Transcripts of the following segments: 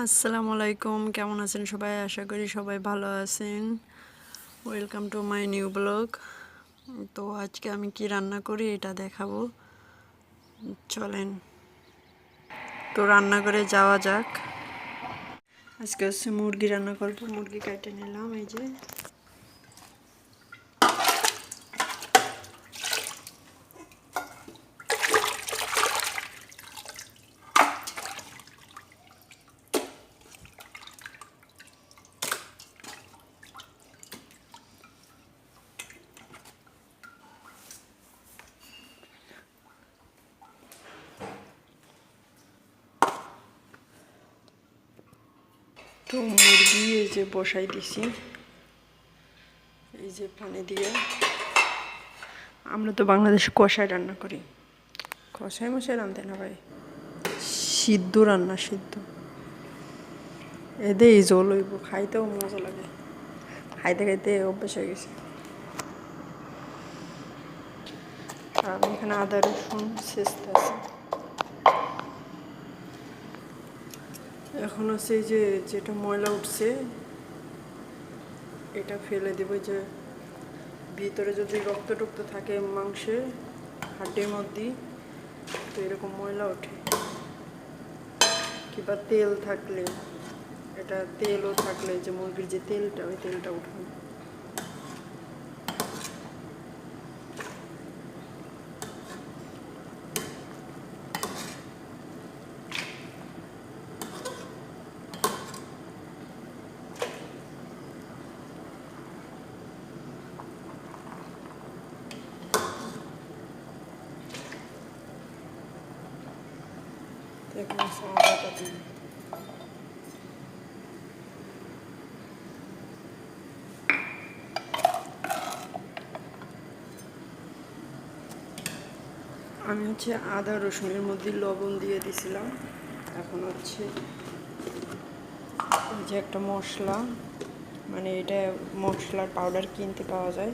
আসসালামু আলাইকুম কেমন আছেন সবাই? আশা করি সবাই ভালো আছেন। Welcome to my new blog তো আজকে আমি কি রান্না করি এটা দেখাবো। চলেন। তো রান্না করে যাওয়া যাক। আজকে হচ্ছে মুরগি রান্না করব। মুরগি কেটে নিলাম, এই যে। তো মুরগি এই যে বসাই দিছি। এই যে পানি দিয়ে। আমরা তো বাংলাদেশে কষায় রান্না করি। কষাই মশাই রান্ধতে না ভাই। সিদ্ধ রান্না, সিদ্ধ। এদের এই জল হইব, খাইতেও মজা লাগে। খাইতে খাইতে অভ্যেস হয়ে গেছে। আর এখানে আদা রসুন শেষতে আছে। এখন আছে যে, যেটা ময়লা উঠছে, এটা ফেলে দেবো যে, ভিতরে যদি রক্ত টক্ত থাকে মাংসে হাড্ডির মধ্যে, তো এরকম ময়লা ওঠে। কিংবা তেল থাকলে, এটা তেলও থাকলে, যে মুরগির যে তেলটা, ওই তেলটা উঠানো এখন আমি হচ্ছে আদা রসুনের মধ্যে লবণ দিয়ে দিছিলাম। এখন হচ্ছে যে একটা মশলা মানে এটা মশলার পাউডার কিনতে পাওয়া যায়।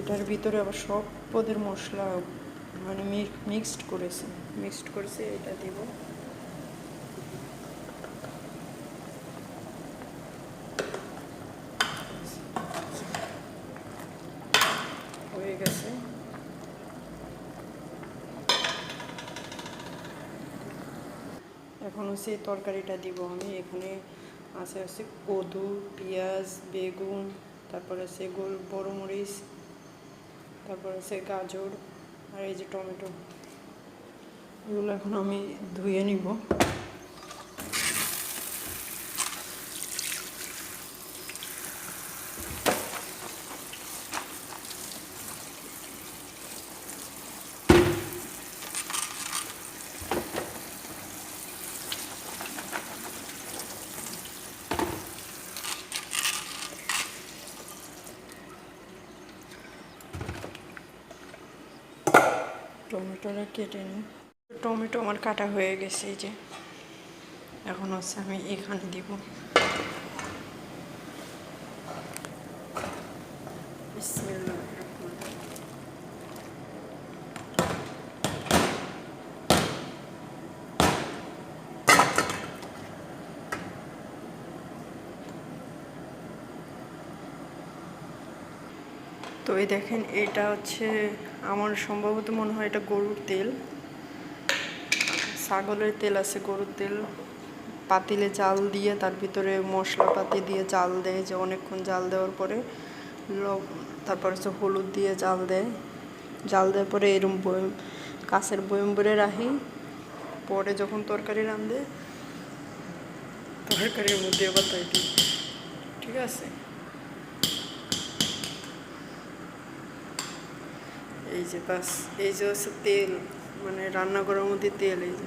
এটার ভিতরে আবার সব পদের মশলা মানে মিক্সড করেছে। মিক্সড করেছে, এটা দিব হয়ে গেছে এখন হচ্ছে তরকারিটা দিব আমি। এখানে আছে হচ্ছে কদু, পেঁয়াজ, বেগুন, তারপরে আছে গোল, বড় মরিচ, তারপর আছে গাজর আর এই যে টমেটো। এগুলো এখন আমি ধুয়ে নিব। টমেটোটা কেটে নিই টমেটো আমার কাটা হয়ে গেছে এই যে এখন হচ্ছে আমি এখানে দিব। তো এই দেখেন, এটা হচ্ছে আমার সম্ভবত মনে হয় এটা গরুর তেল। ছাগলের তেল আছে গরুর তেল। পাতিলে জাল দিয়ে, তার ভিতরে মশলাপাতি দিয়ে জাল দেয় যে অনেকক্ষণ জাল দেওয়ার পরে। তারপর হচ্ছে হলুদ দিয়ে জাল দেয়। জাল দেওয়ার পরে এরম বয়ম, কাছের বয়ম ভরে রাখি। পরে যখন তরকারি রান্ধে তরকারির মধ্যে আবার তাই দিই। ঠিক আছে? এই যে বাস, এই যে হচ্ছে তেল মানে রান্না করার মধ্যে তেল এই যে।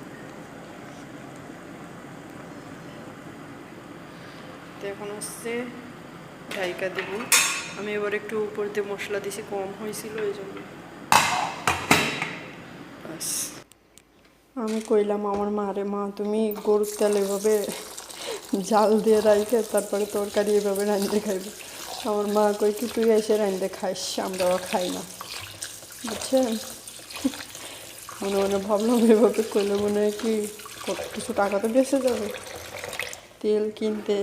এখন হচ্ছে ঢাইকা দেব। আমি এবার একটু উপর দিয়ে মশলা দিছি, কম হয়েছিল এই জন্য। বাস। আমি কইলাম আমার মা মারে মা, তুমি গরুর তেল এভাবে জাল দিয়ে রাইখে, তারপরে তরকারি এভাবে রাঁধতে খাইবে। আমার মা কই কি তুই এসে রাঁধতে খাইস, আমরাও খাই না। বুঝছেন মনে মনে ভাবলাম এভাবে করলে মনে হয় কি কত কিছু টাকা তো বেঁচে যাবে। তেল কিনতে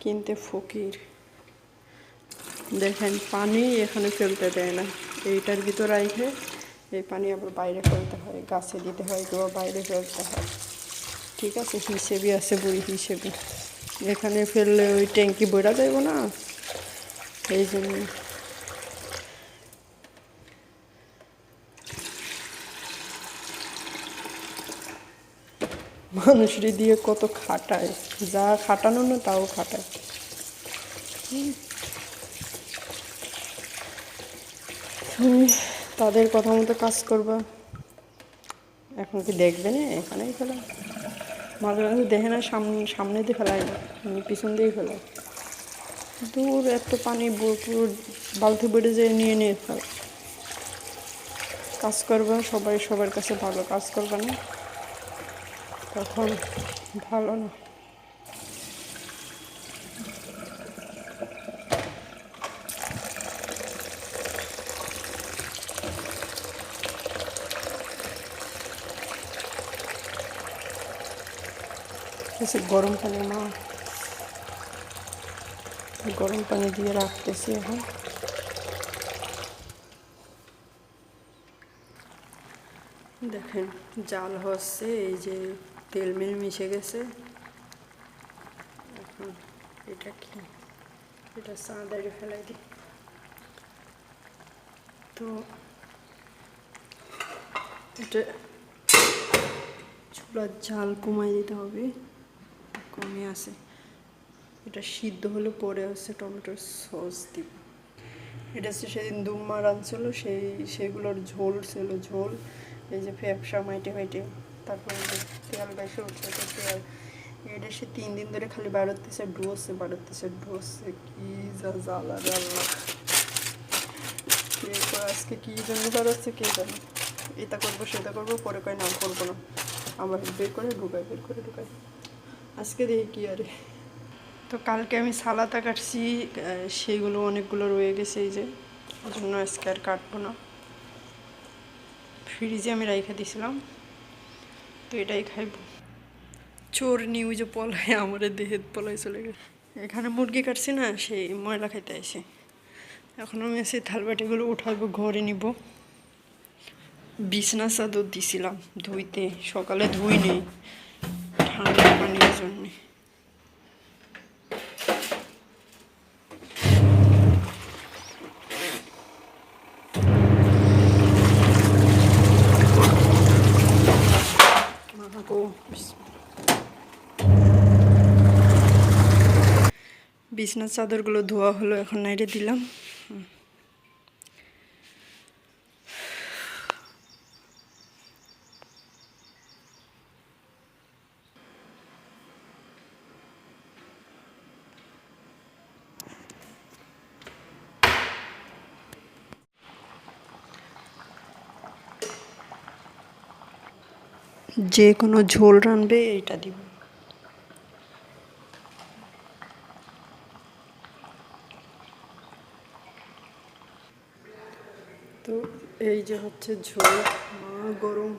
কিনতে ফকির। দেখেন, পানি এখানে ফেলতে দেয় না। এইটার ভিতর রাখে এই পানি আবার বাইরে ফেলতে হয়, গাছে দিতে হয় কিংবা বাইরে ফেলতে হয়। ঠিক আছে হিসেবে আছে বই হিসেবে। এখানে ফেললে ওই ট্যাঙ্কি বইরা যাইব না? এই জন্য মানুষের দিয়ে কত খাটায়। যা খাটানো না, তাও খাটায়। তুমি তাদের কথা মতো কাজ করবা। এখন কি দেখবে না? এখানেই ফেলা মাঝে মাঝে দেখে না সামনে সামনে দিয়ে ফেলাই। না পিছন দিয়েই ফেলাই। দূর এত পানি বালতি বেড়ে যেয়ে, নিয়ে নিয়ে ফেলা কাজ করবা, সবাই সবার কাছে ভালো। কাজ করবা না? তখন ভালো না। এসে গরম পানি মা। গরম পানি দিয়ে রাখতেছি এখন। দেখেন, জাল হচ্ছে, এই যে তেল মিল মিশে গেছে। এখন এটা কি? এটা চাঁদারে ফেলাই দিই তো এটা চুলার জাল কমাই দিতে হবে। কমে আছে। এটা সিদ্ধ হলে পরে হচ্ছে টমেটোর সস দিব। এটা হচ্ছে সেদিন দুম্মা রাঁধছিল সেই, সেগুলোর ঝোল ছিল, ঝোল। এই যে ফ্যাপসা মাইটে মাইটে। তারপরে তেল বেশি উঠছে, তো তেল এটা সে তিন দিন ধরে খালি বাড়াতেছে ডোসে বাড়াতেছে ডোসে কি যা জ্বালা জ্বালা। করে আজকে কি জন্য বাড়াচ্ছে কে জানে। এটা করব, সেটা করব, পরে কয় নাম করব না। আবার বের করে ঢুকাই বের করে ঢুকাই আজকে দেখি কি আরে। তো কালকে আমি সালাতা কাটছি সেইগুলো অনেকগুলো রয়ে গেছে এই যে ওই জন্য আজকে আর কাটবো না। ফ্রিজে আমি রাইখা দিছিলাম। তো এটাই খাইব। চোর নিউজে পলাই আমার দেহের পলায় চলে গেল এখানে মুরগি কাটছি না, সেই ময়লা খাইতে আসে এখন আমি সেই থালবাটিগুলো উঠাবো, ঘরে নিব। বিছনা চাদর দিছিলাম ধুইতে, সকালে ধুই নেই, ঠান্ডা পানির জন্যে। বিছনার চাদরগুলো ধোয়া হলো এখন নাইটে দিলাম। যে কোনো ঝোল রানবে এইটা দিব। তো এই যে হচ্ছে ঝোল গরম।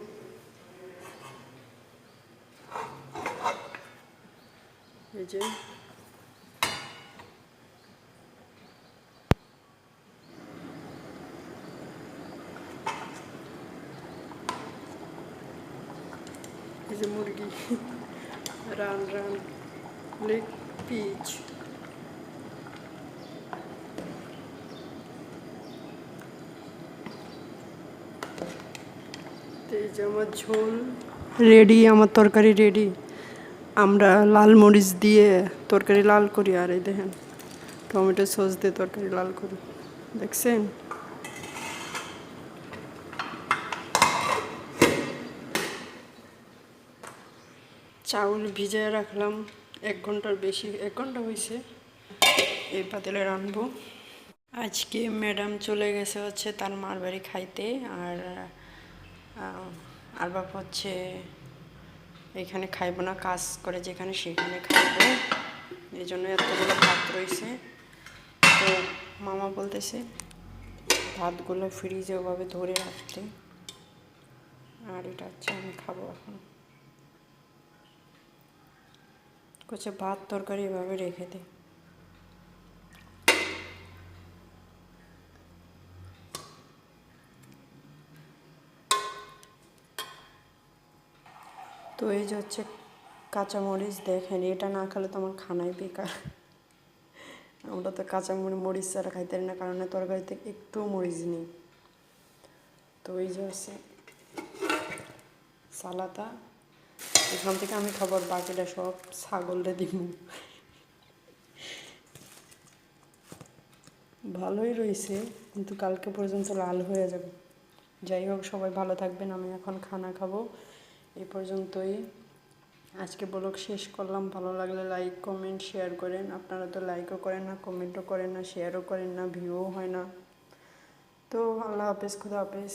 এই যে। যে মুরগি রান রান লেগ পিচ। যে আমার ঝোল রেডি, আমার তরকারি রেডি। আমরা লাল মরিচ দিয়ে তরকারি লাল করি, আর এই দেখেন, টমেটো সস দিয়ে তরকারি লাল করি। দেখছেন? চাউল ভিজিয়ে রাখলাম, এক ঘণ্টার বেশি, এক ঘণ্টা হয়েছে, এই পাতিলে রানবো আজকে ম্যাডাম চলে গেছে হচ্ছে তার মার বাড়ি খাইতে, আর আর বাপ হচ্ছে, এখানে খাইবো না, কাজ করে যেখানে সেখানে খাইবো। এই জন্য এতগুলো ভাত রয়েছে তো মামা বলতেছে, ভাতগুলো ফ্রিজে ওভাবে ধরে রাখতে। আর এটা হচ্ছে আমি খাব এখন। করছে ভাত তরকারি এভাবে রেখে দে। তো এই যে হচ্ছে কাঁচামরিচ দেখেন, এটা না খেলে তো আমার খানাই বেকার। আমরা তো কাঁচামরিচ মরিচ ছাড়া খাইতে পারি না, কারণ তরকারিতে একটু মরিচ নেই। তো এই যে হচ্ছে সালাতা এখান থেকে আমি খাবার বাকিটা সব ছাগলরে দিব। ভালোই রয়েছে, কিন্তু কালকে পর্যন্ত লাল হয়ে যাবে। যাই হোক, সবাই ভালো থাকবেন, আমি এখন খানা খাব। এই পর্যন্তই। আজকে ব্লগ শেষ করলাম। ভালো লাগলে লাইক কমেন্ট শেয়ার করেন। আপনারা তো লাইকও করেন না কমেন্টও করেন না শেয়ারও করেন না ভিউও হয় না। তো আল্লাহ হাফেজ, খুদা হাফেজ।